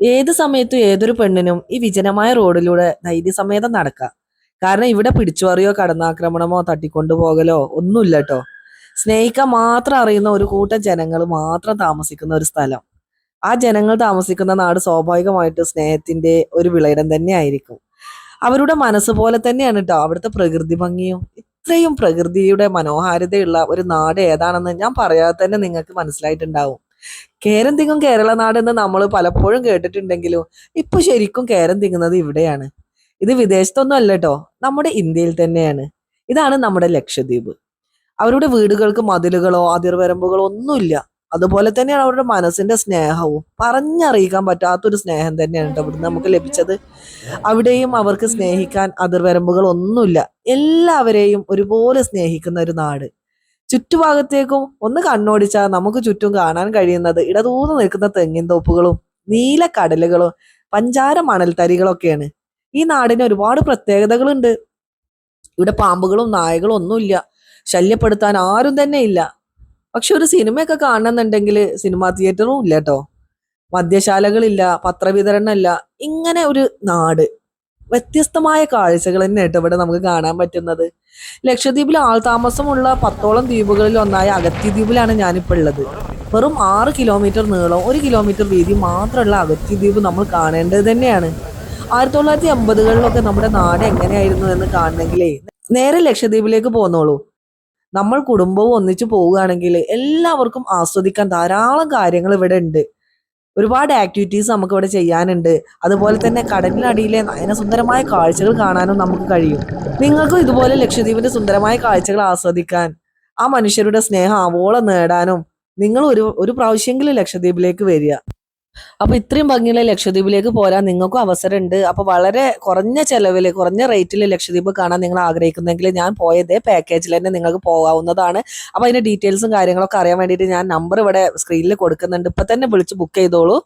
ഏത് സമയത്തും ഏതൊരു പെണ്ണിനും ഈ വിജനമായ റോഡിലൂടെ ധൈര്യസമേതം നടക്കാം. കാരണം ഇവിടെ പിടിച്ചുപറിയോ കടന്നാക്രമണമോ തട്ടിക്കൊണ്ടുപോകലോ ഒന്നുമില്ല കേട്ടോ സ്നേഹിക്കാൻ മാത്രം അറിയുന്ന ഒരു കൂട്ടം ജനങ്ങൾ മാത്രം താമസിക്കുന്ന ഒരു സ്ഥലം. ആ ജനങ്ങൾ താമസിക്കുന്ന നാട് സ്വാഭാവികമായിട്ട് സ്നേഹത്തിന്റെ ഒരു വിളയിടം തന്നെ ആയിരിക്കും അവരുടെ മനസ്സ് പോലെ തന്നെയാണ് കേട്ടോ അവിടുത്തെ പ്രകൃതി ഭംഗിയും. ഇത്രയും പ്രകൃതിയുടെ മനോഹാരിതയുള്ള ഒരു നാട് ഏതാണെന്ന് ഞാൻ പറയാതെ തന്നെ നിങ്ങൾക്ക് മനസ്സിലായിട്ടുണ്ടാവും. കേരം തിങ്ങും കേരള നാട് എന്ന് നമ്മൾ പലപ്പോഴും കേട്ടിട്ടുണ്ടെങ്കിലും ഇപ്പൊ ശരിക്കും കേരം തിങ്ങുന്നത് ഇവിടെയാണ്. ഇത് വിദേശത്തൊന്നും അല്ല കേട്ടോ നമ്മുടെ ഇന്ത്യയിൽ തന്നെയാണ്. ഇതാണ് നമ്മുടെ ലക്ഷദ്വീപ്. അവരുടെ വീടുകൾക്ക് മതിലുകളോ അതിർവരമ്പുകളോ ഒന്നുമില്ല. അതുപോലെ തന്നെയാണ് അവരുടെ മനസ്സിന്റെ സ്നേഹവും. പറഞ്ഞറിയിക്കാൻ പറ്റാത്തൊരു സ്നേഹം തന്നെയാണ് കേട്ടോ ഇവിടുന്ന് നമുക്ക് ലഭിച്ചത്. അവിടെയും അവർക്ക് സ്നേഹിക്കാൻ അതിർവരമ്പുകൾ ഒന്നുമില്ല. എല്ലാവരെയും ഒരുപോലെ സ്നേഹിക്കുന്ന ഒരു നാട്. ചുറ്റുഭാഗത്തേക്കും ഒന്ന് കണ്ണോടിച്ചാൽ നമുക്ക് ചുറ്റും കാണാൻ കഴിയുന്നത് ഇടതൂന്ന് നിൽക്കുന്ന തെങ്ങിൻ തോപ്പുകളും നീല കടലുകളും പഞ്ചാര മണൽത്തരികളൊക്കെയാണ് ഈ നാടിന് ഒരുപാട് പ്രത്യേകതകളുണ്ട്. ഇവിടെ പാമ്പുകളും നായകളും ഒന്നുമില്ല. ശല്യപ്പെടുത്താൻ ആരും തന്നെ ഇല്ല. പക്ഷെ ഒരു സിനിമയൊക്കെ കാണണമെന്നുണ്ടെങ്കിൽ സിനിമാ തിയേറ്ററും ഇല്ല കേട്ടോ. മദ്യശാലകളില്ല പത്രവിതരണമില്ല. ഇങ്ങനെ ഒരു നാട്. വ്യത്യസ്തമായ കാഴ്ചകൾ തന്നെ കേട്ടോ ഇവിടെ നമുക്ക് കാണാൻ പറ്റുന്നത്. ലക്ഷദ്വീപിൽ ആൾതാമസമുള്ള പത്തോളം ദ്വീപുകളിൽ ഒന്നായ അഗത്തി ദ്വീപിലാണ് ഞാനിപ്പോൾ ഉള്ളത്. വെറും ആറ് കിലോമീറ്റർ നീളം ഒരു കിലോമീറ്റർ വീതി മാത്രമുള്ള അഗത്തി ദ്വീപ് നമ്മൾ കാണേണ്ടത് തന്നെയാണ്. ആയിരത്തി തൊള്ളായിരത്തി എൺപതുകളിലൊക്കെ നമ്മുടെ നാട് എങ്ങനെയായിരുന്നു എന്ന് കാണണമെങ്കിലേ നേരെ ലക്ഷദ്വീപിലേക്ക് പോന്നോളൂ. നമ്മൾ കുടുംബവും ഒന്നിച്ചു പോവുകയാണെങ്കിൽ എല്ലാവർക്കും ആസ്വദിക്കാൻ ധാരാളം കാര്യങ്ങൾ ഇവിടെ ഉണ്ട്. ഒരുപാട് ആക്ടിവിറ്റീസ് നമുക്ക് ഇവിടെ ചെയ്യാനുണ്ട്. അതുപോലെ തന്നെ കടലിനടിയിലെ നയനസുന്ദരമായ കാഴ്ചകൾ കാണാനും നമുക്ക് കഴിയും. നിങ്ങൾക്കും ഇതുപോലെ ലക്ഷദ്വീപിന്റെ സുന്ദരമായ കാഴ്ചകൾ ആസ്വദിക്കാൻ ആ മനുഷ്യരുടെ സ്നേഹം ആവോളം നേടാനും നിങ്ങൾ ഒരു ഒരു പ്രാവശ്യമെങ്കിലും ലക്ഷദ്വീപിലേക്ക് വരിക. അപ്പൊ ഇത്രയും ഭംഗിയുള്ള ലക്ഷദ്വീപിലേക്ക് പോരാൻ നിങ്ങൾക്കും അവസരമുണ്ട്. അപ്പൊ വളരെ കുറഞ്ഞ ചെലവിൽ കുറഞ്ഞ റേറ്റിൽ ലക്ഷദ്വീപ് കാണാൻ നിങ്ങൾ ആഗ്രഹിക്കുന്നെങ്കിൽ ഞാൻ പോയതേ പാക്കേജിൽ തന്നെ നിങ്ങൾക്ക് പോകാവുന്നതാണ്. അപ്പൊ അതിന്റെ ഡീറ്റെയിൽസും കാര്യങ്ങളൊക്കെ അറിയാൻ വേണ്ടിയിട്ട് ഞാൻ നമ്പർ ഇവിടെ സ്ക്രീനിൽ കൊടുക്കുന്നുണ്ട്. ഇപ്പൊ തന്നെ വിളിച്ച് ബുക്ക് ചെയ്തോളൂ.